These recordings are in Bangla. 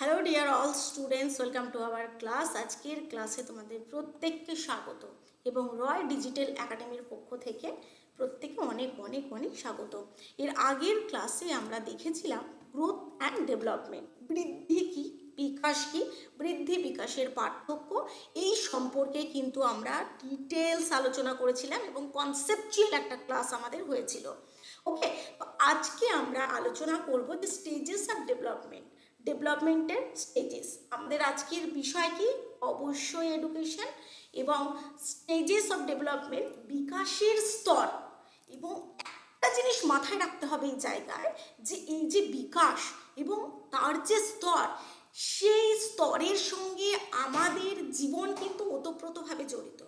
Hello dear all students welcome to our class আজকের ক্লাসে তোমাদের প্রত্যেককে স্বাগত এবং রয় ডিজিটাল একাডেমির পক্ষ থেকে প্রত্যেকে অনেক অনেক অনেক স্বাগত। এর আগের ক্লাসে আমরা দেখেছিলাম গ্রোথ অ্যান্ড ডেভেলপমেন্ট বৃদ্ধি কি, বিকাশ কি, বৃদ্ধি বিকাশের পার্থক্য, এই সম্পর্কে কিন্তু আমরা ডিটেলস আলোচনা করেছিলাম এবং কনসেপচুয়াল একটা ক্লাস আমাদের হয়েছিল। ওকে আজকে আমরা আলোচনা করব যে স্টেজেস অফ ডেভেলপমেন্ট ডেভেলপমেন্টের স্টেজেস আমাদের আজকের বিষয় কি? অবশ্যই এডুকেশন এবং স্টেজেস অফ ডেভেলপমেন্ট বিকাশের স্তর। এবং একটা জিনিস মাথায় রাখতে হবে এই জায়গায় যে এই যে বিকাশ এবং তার যে স্তর, সেই স্তরের সঙ্গে আমাদের জীবন কিন্তু ওতপ্রোতভাবে জড়িত।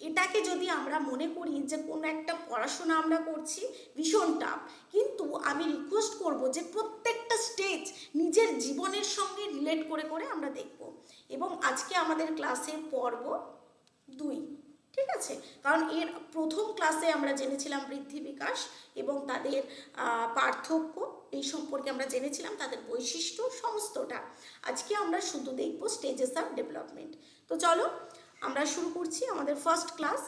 এটাকে যদি আমরা মনে করি যে কোনো একটা পড়াশোনা আমরা করছি, ভীষণ টাফ কিন্তু আমি রিকোয়েস্ট করব যে প্রত্যেকটা স্টেজ নিজের জীবনের সঙ্গে রিলেট করে করে আমরা দেখব। এবং আজকে আমাদের ক্লাসের পর্ব দুই, ঠিক আছে? কারণ এর প্রথম ক্লাসে আমরা জেনেছিলাম বৃদ্ধি বিকাশ এবং তাদের পার্থক্য। এই সম্পর্কে আমরা জেনেছিলাম তাদের বৈশিষ্ট্য, সমস্তটা। আজকে আমরা শুধু দেখব স্টেজেস অফ ডেভেলপমেন্ট তো চলো, আমরা শুরু করছি আমাদের ফার্স্ট ক্লাস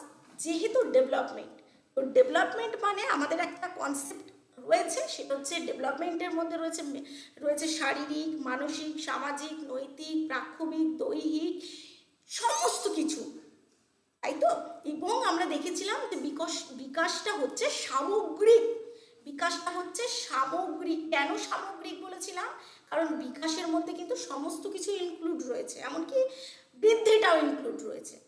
যেহেতু ডেভেলপমেন্ট তো ডেভেলপমেন্ট মানে আমাদের একটা কনসেপ্ট রয়েছে সেটা হচ্ছে ডেভেলপমেন্টের মধ্যে রয়েছে রয়েছে শারীরিক, মানসিক, সামাজিক, নৈতিক, প্রাক্ষবিক, দৈহিক, সমস্ত কিছু। তাই তো? এবং আমরা দেখেছিলাম যে বিকাশ, বিকাশটা হচ্ছে সামগ্রিক। বিকাশটা হচ্ছে সামগ্রিক। কেন সামগ্রিক বলেছিলাম? কারণ বিকাশের মধ্যে কিন্তু সমস্ত কিছু ইনক্লুড রয়েছে। এমনকি বৃদ্ধিটাও ইনক্লুড রয়েছে।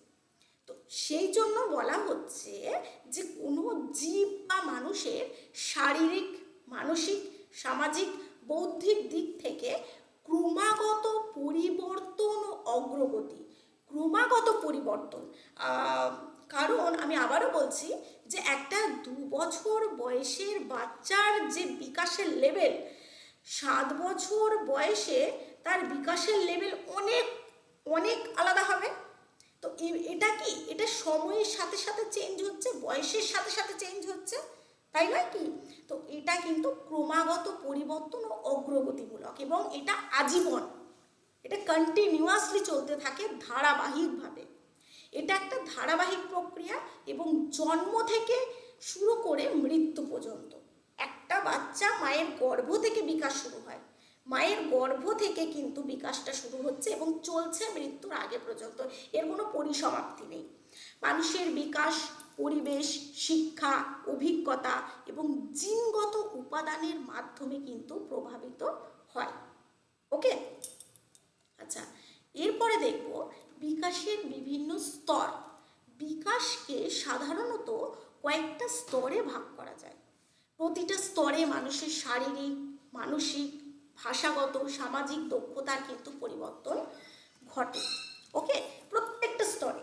সেই জন্য বলা হচ্ছে যে কোনো জীব বা মানুষের শারীরিক, মানসিক, সামাজিক, বৌদ্ধিক দিক থেকে ক্রমাগত পরিবর্তন ও অগ্রগতি। ক্রমাগত পরিবর্তন। কারণ আমি আবারও বলছি যে একটা দু বছর বয়সের বাচ্চার যে বিকাশের লেভেল সাত বছর বয়সে তার বিকাশের লেভেল অনেক অনেক আলাদা হবে। তো এটা কি? এটা সময়ের সাথে সাথে চেঞ্জ হচ্ছে, বয়সের সাথে সাথে চেঞ্জ হচ্ছে, তাই নয় কি? তো এটা কিন্তু ক্রমাগত পরিবর্তন ও অগ্রগতিমূলক এবং এটা আজীবন, এটা কন্টিনিউয়াসলি চলতে থাকে ধারাবাহিকভাবে। এটা একটা ধারাবাহিক প্রক্রিয়া এবং জন্ম থেকে শুরু করে মৃত্যু পর্যন্ত। একটা বাচ্চা মায়ের গর্ভ থেকে বিকাশ শুরু হয়। মায়ের গর্ভ থেকে কিন্তু বিকাশটা শুরু হচ্ছে এবং চলছে মৃত্যুর আগে পর্যন্ত। এর কোনো পরিসমাপ্তি নেই। মানুষের বিকাশ, পরিবেশ, শিক্ষা, অভিজ্ঞতা এবং জিনগত উপাদানের মাধ্যমে কিন্তু প্রভাবিত হয়। ওকে? আচ্ছা এরপরে দেখব বিকাশের বিভিন্ন স্তর। বিকাশকে সাধারণত কয়েকটা স্তরে ভাগ করা যায়। প্রতিটা স্তরে মানুষের শারীরিক, মানসিক ভাষাগত, সামাজিক দক্ষতার কিন্তু পরিবর্তন ঘটে। ওকে? প্রত্যেকটা স্তরে।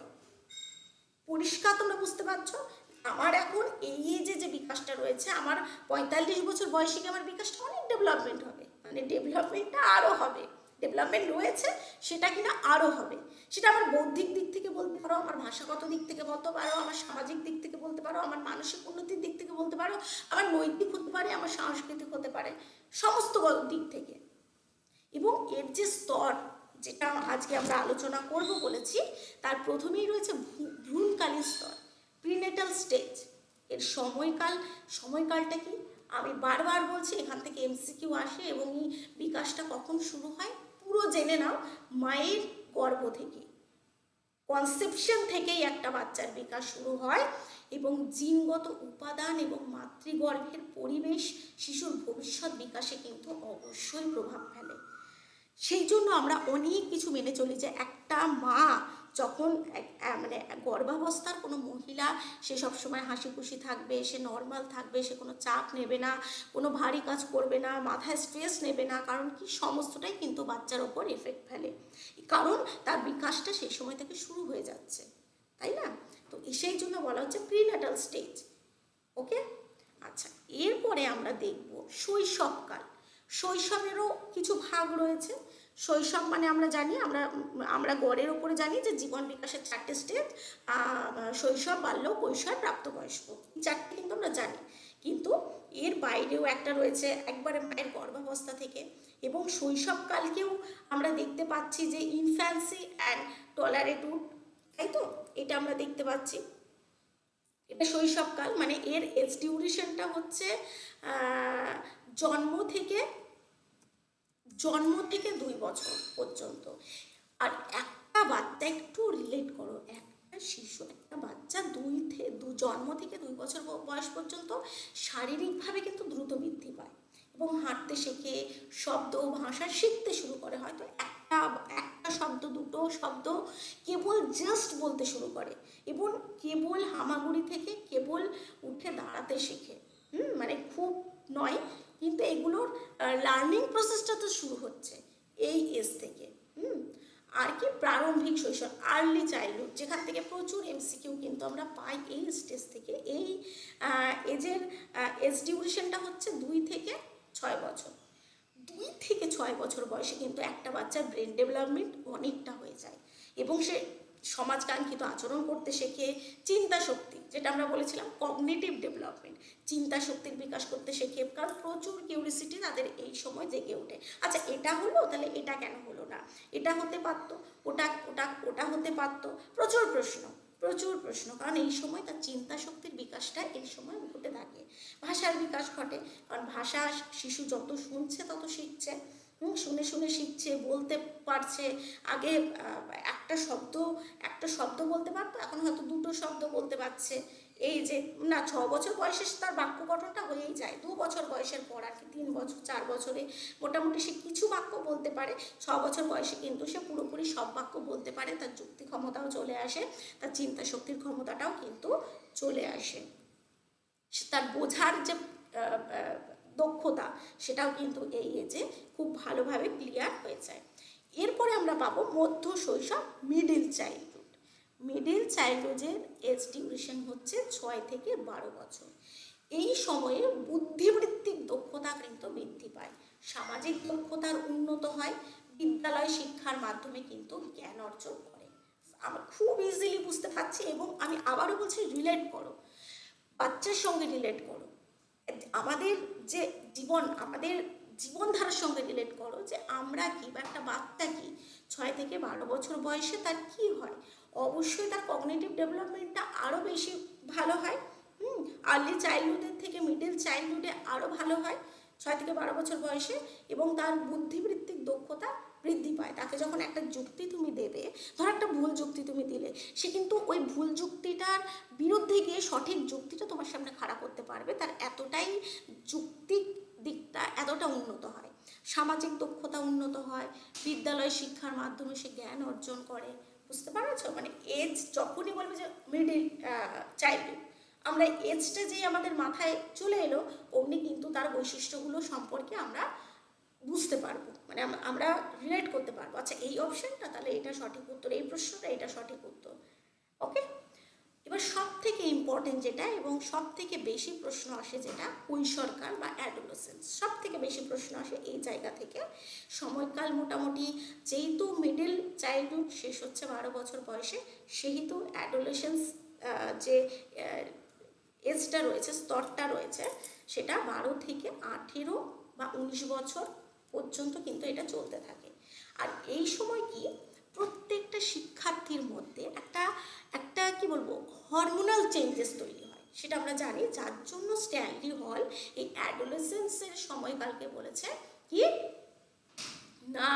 পরিষ্কার তোমরা বুঝতে পারছ? আমার এখন এই যে যে বিকাশটা রয়েছে, আমার পঁয়তাল্লিশ বছর বয়সে আমার বিকাশটা অনেক ডেভেলপমেন্ট হবে? মানে ডেভেলপমেন্টটা আরও হবে। ডেভেলপমেন্ট রয়েছে, সেটা কিনা আরও হবে। সেটা আমার বৌদ্ধিক দিক থেকে বলতে পারো, আমার ভাষাগত দিক থেকে বলতে পারো, আমার সামাজিক দিক থেকে বলতে পারো, আমার মানসিক উন্নতির দিক থেকে বলতে পারো, আমার নৈতিক হতে পারে, আমার সাংস্কৃতিক হতে পারে, সমস্ত দিক থেকে। এবং এর যে স্তর, যেটা আজকে আমরা আলোচনা করব বলেছি, তার প্রথমেই রয়েছে ভ্রূ- ভ্রূণকালীন স্তর প্রিনেটাল স্টেজের সময়কাল, সময়কালটা কি? আমি বারবার বলছি, এখান থেকে এমসিকিউ আসে এবং এই বিকাশটা কখন শুরু হয়? পুরো জেনে নাও মায়ের গর্ভ থেকে। কনসেপশন থেকেই একটা বাচ্চার বিকাশ শুরু হয় এবং জিনগত উপাদান এবং মাতৃগর্ভের পরিবেশ শিশুর ভবিষ্যৎ বিকাশে কিন্তু অবশ্যই প্রভাব ফেলে। সেই জন্য আমরা অনেক কিছু মেনে চলি যে একটা মা যখন মানে গর্ভাবস্থার কোনো মহিলা, সে সবসময় হাসি খুশি থাকবে, সে নর্মাল থাকবে, সে কোনো চাপ নেবে না, কোনো ভারী কাজ করবে না, মাথায় স্ট্রেস নেবে না, কারণ কি সমস্তটাই কিন্তু বাচ্চার ওপর এফেক্ট ফেলে। কারণ তার বিকাশটা সেই সময় থেকে শুরু হয়ে যাচ্ছে, তাই না? তো সেই জন্য বলা হচ্ছে প্রিনাটাল স্টেজ ওকে আচ্ছা এরপরে আমরা দেখব শৈশবকাল। শৈশবেরও কিছু ভাগ রয়েছে শৈশব মানে আমরা জানি, আমরা আমরা গড়ের ওপরে জানি যে জীবন বিকাশের চারটে স্টেজ শৈশব, বাল্য, কৈশোর, প্রাপ্তবয়স্ক। চারটে কিন্তু আমরা জানি। কিন্তু এর বাইরেও একটা রয়েছে একবারে মায়ের গর্ভাবস্থা থেকে এবং শৈশবকালকেও আমরা দেখতে পাচ্ছি যে ইনফ্যান্সি অ্যান্ড টলারেটুড তাই তো? এটা আমরা দেখতে পাচ্ছি। এটা শৈশবকাল মানে এর এজ ডিউরেশনটা হচ্ছে জন্ম থেকে জন্ম থেকে দুই বছর পর্যন্ত। আর একটা বাচ্চা একটু রিলেট করো, একটা শিশু, একটা বাচ্চা দুই থেকে দু, জন্ম থেকে দুই বছর বয়স পর্যন্ত শারীরিকভাবে কিন্তু দ্রুত বৃদ্ধি পায় এবং হাঁটতে শেখে, শব্দ ও ভাষা শিখতে শুরু করে। হয়তো একটা একটা শব্দ, দুটো শব্দ কেবল জাস্ট বলতে শুরু করে এবং কেবল হামাগুড়ি থেকে কেবল উঠে দাঁড়াতে শেখে। হুম মানে খুব নয় কিন্তু এগুলোর লার্নিং প্রসেসটা তো শুরু হচ্ছে এই এজ থেকে, হুম? আর কি প্রারম্ভিক শৈশব আর্লি চাইল্ডহুড যেখান থেকে প্রচুর এমসিকিউ কিন্তু আমরা পাই এই স্টেজ থেকে। এই এজের এজ ডিউরেশনটা হচ্ছে দুই থেকে ছয় বছর। দুই থেকে ছয় বছর বয়সে কিন্তু একটা বাচ্চার ব্রেন ডেভেলপমেন্ট অনেকটা হয়ে যায় এবং সে সমাজকাঙ্ক্ষিত আচরণ করতে শেখে, চিন্তা শক্তি যেটা আমরা বলেছিলাম কগনিটিভ ডেভেলপমেন্ট চিন্তা শক্তির বিকাশ করতে শেখে, কারণ প্রচুর কিউরিসিটি তাদের এই সময় জেগে ওঠে। আচ্ছা এটা হলো? তাহলে এটা কেন হলো না? এটা হতে পারতো? ওটা ওটা ওটা হতে পারতো? প্রচুর প্রশ্ন প্রচুর প্রশ্ন। কারণ এই সময় তার চিন্তা শক্তির বিকাশটা এই সময় ঘটে থাকে। ভাষার বিকাশ ঘটে, কারণ ভাষা শিশু যত শুনছে তত শিখছে। শুনে শুনে শিখছে, বলতে পারছে। আগে একটা শব্দ একটা শব্দ বলতে পারতো, এখন হয়তো দুটো শব্দ বলতে পারছে। এই যে, না, ছ বছর বয়সে তার বাক্য গঠনটা হয়েই যায়। দু বছর বয়সের পর আর কি, তিন বছর, চার বছরে মোটামুটি সে কিছু বাক্য বলতে পারে। ছ বছর বয়সে কিন্তু সে পুরোপুরি সব বাক্য বলতে পারে। তার যুক্তি ক্ষমতাও চলে আসে, তার চিন্তা শক্তির ক্ষমতাটাও কিন্তু চলে আসে। তার বোঝার যে দক্ষতা, সেটাও কিন্তু এই এজে খুব ভালোভাবে ক্লিয়ার হয়ে যায়। এরপরে আমরা পাবো মধ্য শৈশব মিডিল চাইল্ডহুড মিডিল চাইল্ডহুডের এজ ডিউরেশন হচ্ছে ছয় থেকে বারো বছর। এই সময়ে বুদ্ধিবৃত্তিক দক্ষতা কিন্তু বৃদ্ধি পায়। সামাজিক দক্ষতার উন্নত হয়, বিদ্যালয় শিক্ষার মাধ্যমে কিন্তু জ্ঞান অর্জন করে। আমরা খুব ইজিলি বুঝতে পারছি এবং আমি আবারও বলছি রিলেট করো। বাচ্চার সঙ্গে রিলেট করো। আমাদের যে জীবন, আমাদের জীবনধারার সঙ্গে রিলেট করো যে আমরা কি বা একটা বাচ্চা কি ছয় থেকে বারো বছর বয়সে তার কি হয়? অবশ্যই তার কগনিটিভ ডেভেলপমেন্টটা আরও বেশি ভালো হয়। হুম আর্লি চাইল্ডহুডের থেকে মিডল চাইল্ডহুডে আরও ভালো হয়, ছয় থেকে বারো বছর বয়সে এবং তার বুদ্ধিবৃত্তিক দক্ষতা বৃদ্ধি পায়। তাকে যখন একটা যুক্তি তুমি দেবে, ধর একটা ভুল যুক্তি তুমি দিলে, সে কিন্তু ওই ভুল যুক্তিটার বিরুদ্ধে গিয়ে সঠিক যুক্তিটা তোমার সামনে খাড়া করতে পারবে। তার এতটাই দিকটা এতটা উন্নত হয়। সামাজিক দক্ষতা উন্নত হয়। বিদ্যালয় শিক্ষার মাধ্যমে সে জ্ঞান অর্জন করে। বুঝতে পারছ? মানে এজ যখনই বলবে যে মিডিল চাইল্ডহুড আমরা এজটা যে আমাদের মাথায় চলে এলো, অমনি কিন্তু তার বৈশিষ্ট্যগুলো সম্পর্কে আমরা বুঝতে পারব। মানে আমরা রিলেট করতে পারব। আচ্ছা এই অপশনটা তাহলে এটা সঠিক উত্তর, এই প্রশ্নটা, এটা সঠিক উত্তর। ওকে এবার সব থেকে ইম্পর্টেন্ট যেটা এবং সব থেকে বেশি প্রশ্ন আসে যেটা কৈশোরকাল বা অ্যাডোলেসেন্স সব থেকে বেশি প্রশ্ন আসে এই জায়গা থেকে। সময়কাল মোটামুটি যেহেতু মিডিল চাইল্ডহুড শেষ হচ্ছে বারো বছর বয়সে, সেহেতু অ্যাডোলেসেন্স যে এজটা রয়েছে, স্তরটা রয়েছে, সেটা বারো থেকে আঠেরো বা উনিশ বছর পর্যন্ত কিন্তু এটা চলতে থাকে। আর এই সময় কি প্রত্যেকটা শিক্ষার্থীর মধ্যে একটা একটা কি বলব হরমোনাল চেঞ্জেস তৈরি হয়। সেটা আমরা জানি যার জন্য স্ট্যানলি হল এই অ্যাডোলেসেন্সের সময়কালকে বলেছে কি? না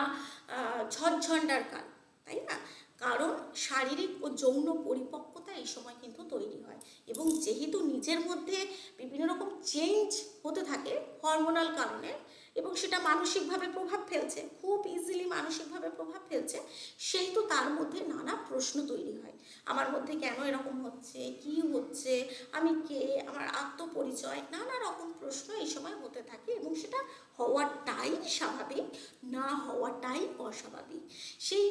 আহ, ঝড়ঝণ্ডার কাল তাই না? কারণ শারীরিক ও যৌন পরিপক্কতা এই সময় কিন্তু তৈরি হয়। এবং যেহেতু নিজের মধ্যে বিভিন্ন রকম চেঞ্জ হতে থাকে হরমোনাল কারণে এবং সেটা মানসিকভাবে প্রভাব ফেলছে, খুব ইজিলি মানসিকভাবে প্রভাব ফেলছে সেহেতু তার মধ্যে নানা প্রশ্ন তৈরি হয়। আমার মধ্যে কেন এরকম হচ্ছে, কি হচ্ছে, আমি কে, আমার আত্মপরিচয়, নানা রকম প্রশ্ন এই সময় হতে থাকে এবং সেটা হওয়াটাই স্বাভাবিক, না হওয়াটাই অস্বাভাবিক। সেই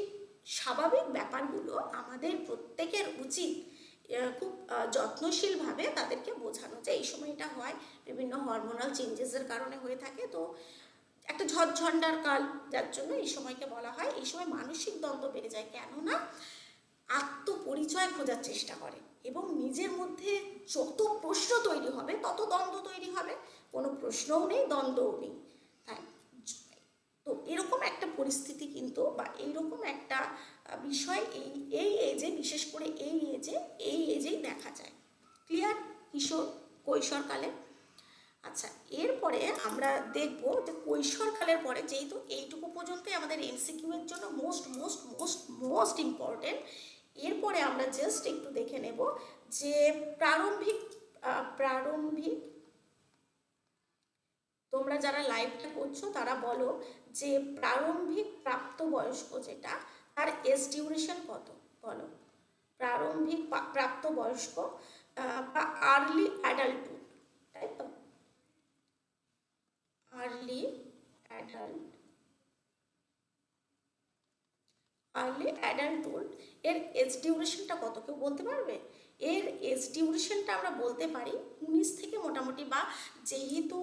স্বাভাবিক ব্যাপারগুলো আমাদের প্রত্যেকের উচিত খুব যত্নশীলভাবে তাদেরকে বোঝানো যে এই সময়টা হয়, বিভিন্ন হরমোনাল চেঞ্জেসের কারণে হয়ে থাকে। তো একটা ঝড়ঝণ্ডার কাল, যার জন্য এই সময়কে বলা হয়। এই সময় মানসিক দ্বন্দ্ব বেড়ে যায়, কেননা আত্মপরিচয় খোঁজার চেষ্টা করে এবং নিজের মধ্যে যত প্রশ্ন তৈরি হবে, তত দ্বন্দ্ব তৈরি হবে। কোনো প্রশ্নও নেই, দ্বন্দ্বও নেই। তাই তো এরকম একটা পরিস্থিতি কিন্তু বা এইরকম একটা বিষয় এই এই এজে বিশেষ করে এই এজে এই এজেই দেখা যায়। ক্লিয়ার কিশোর কৈশোরকালে আচ্ছা এরপরে আমরা দেখব যে কৈশোরকালের পরে যেহেতু এইটুকু পর্যন্তই আমাদের এমসিকিউ এর জন্য most most most most important এরপরে আমরা জাস্ট একটু দেখে নেব যে প্রারম্ভিক প্রারম্ভিক তোমরা যারা লাইভটা করছ, তারা বলো যে প্রারম্ভিক প্রাপ্তবয়স্ক যেটা, তার এজ ডিউরেশন কত? বলো। প্রারম্ভিক প্রাপ্তবয়স্ক বা আর্লি অ্যাডাল্টহুড তাই তো? আর্লি অ্যাডাল্ট আর্লি অ্যাডাল্টহুড এর এজ ডিউরেশনটা কত? কেউ বলতে পারবে? এর এজ ডিউরেশনটা আমরা বলতে পারি উনিশ থেকে মোটামুটি বা যেহেতু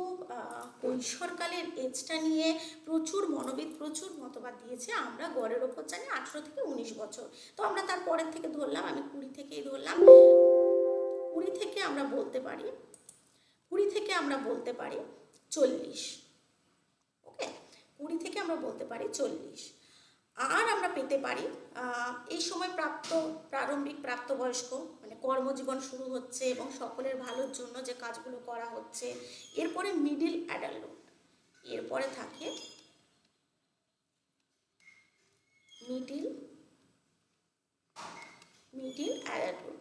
কৈশোরকালের এজটা নিয়ে প্রচুর মনোবিদ প্রচুর মতবাদ দিয়েছে, আমরা গড়ের ওপর জানি আঠেরো থেকে উনিশ বছর। তো আমরা তার পরের থেকে ধরলাম, আমি কুড়ি থেকেই ধরলাম। কুড়ি থেকে আমরা বলতে পারি, কুড়ি থেকে আমরা বলতে পারি চল্লিশ। ওকে? কুড়ি থেকে আমরা বলতে পারি চল্লিশ। আর আমরা পেতে পারি। এই সময় প্রাপ্ত, প্রারম্ভিক প্রাপ্তবয়স্ক মানে কর্মজীবন শুরু হচ্ছে এবং সকলের ভালোর জন্য যে কাজগুলো করা হচ্ছে, এরপরে মিডিল অ্যাডাল্টহুড এরপরে থাকে মিডিল মিডিল অ্যাডাল্টহুড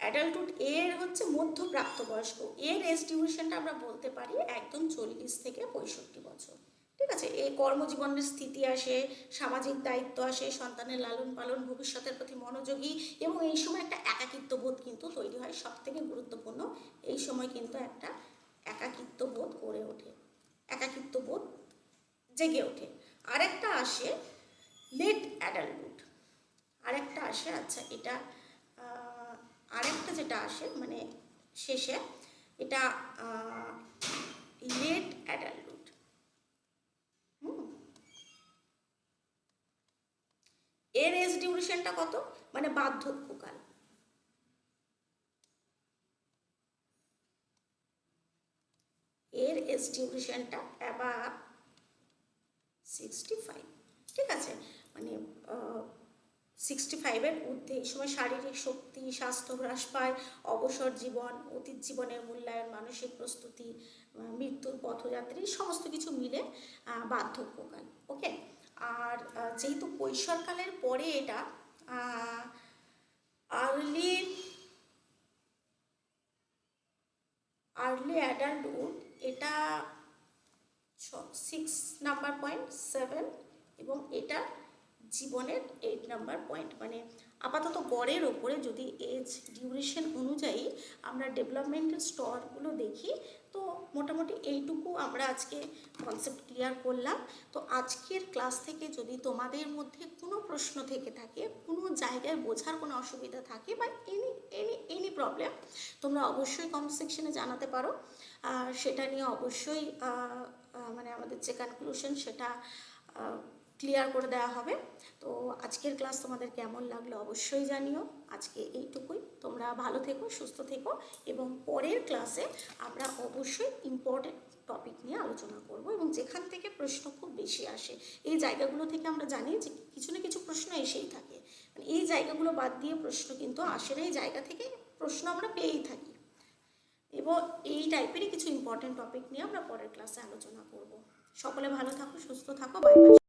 অ্যাডাল্টহুড এর হচ্ছে মধ্যপ্রাপ্তবয়স্ক। এর এজ ডিউরেশনটা আমরা বলতে পারি একদম চল্লিশ থেকে পঁয়ষট্টি বছর। ঠিক আছে? এই কর্মজীবনের স্থিতি আসে, সামাজিক দায়িত্ব আসে, সন্তানের লালন পালন, ভবিষ্যতের প্রতি মনোযোগী এবং এই সময় একটা একাকিত্ব বোধ কিন্তু তৈরি হয়। সব থেকে গুরুত্বপূর্ণ এই সময় কিন্তু একটা একাকিত্ব বোধ গড়ে ওঠে। একাকিত্ব বোধ জেগে ওঠে। আরেকটা আসে লেট অ্যাডাল্টহুড আরেকটা আসে আচ্ছা এটা আরেকটা যেটা আসে মানে শেষে, এটা লেট অ্যাডাল্টহুড এর এজ ডিউরেশনটা কত? মানে বার্ধক্যকাল। এর এজ ডিউরেশনটা অ্যাবাভ সিক্সটি ফাইভ ঠিক আছে? মানে সিক্সটি ফাইভের ঊর্ধ্বে এই সময় শারীরিক শক্তি, স্বাস্থ্য হ্রাস পায়, অবসর জীবন, অতীত জীবনের মূল্যায়ন, মানসিক প্রস্তুতি মৃত্যুর পথযাত্রী, সমস্ত কিছু মিলে বার্ধক্যকাল। ওকে আর যেহেতু কৈশোরকালের পরে এটা আর্লি আর্লি অ্যাডাল্টহুড এটা সিক্স নাম্বার পয়েন্ট সেভেন এবং এটা জীবনের এইট নাম্বার পয়েন্ট মানে আপাতত গড়ের ওপরে যদি এজ ডিউরেশন অনুযায়ী আমরা ডেভেলপমেন্টের স্তরগুলো দেখি তো মোটামুটি এইটুকু আমরা আজকে কনসেপ্ট ক্লিয়ার করলাম। তো আজকের ক্লাস থেকে যদি তোমাদের মধ্যে কোনো প্রশ্ন থেকে থাকে, কোনো জায়গায় বোঝার কোনো অসুবিধা থাকে বা এনি এনি এনি প্রবলেম তোমরা অবশ্যই কমেন্ট সেকশনে জানাতে পারো। সেটা নিয়ে অবশ্যই মানে আমাদের যে কনক্লুশন সেটা ক্লিয়ার করে দেওয়া হবে। তো আজকের ক্লাস তোমাদের কেমন লাগল অবশ্যই জানিও। আজকে এইটুকুই। তোমরা ভালো থেকো, সুস্থ থেকো এবং পরের ক্লাসে আমরা অবশ্যই ইম্পর্টেন্ট টপিক নিয়ে আলোচনা করব এবং যেখান থেকে প্রশ্ন খুব বেশি আসে, এই জায়গাগুলো থেকে আমরা জানি যে কিছু না কিছু প্রশ্ন এসেই থাকে। মানে এই জায়গাগুলো বাদ দিয়ে প্রশ্ন কিন্তু আসে না এই জায়গা থেকে প্রশ্ন আমরা পেয়েই থাকি। এবং এই টাইপেরই কিছু ইম্পর্টেন্ট টপিক নিয়ে আমরা পরের ক্লাসে আলোচনা করব। সকলে ভালো থাকো, সুস্থ থাকো বাই বাই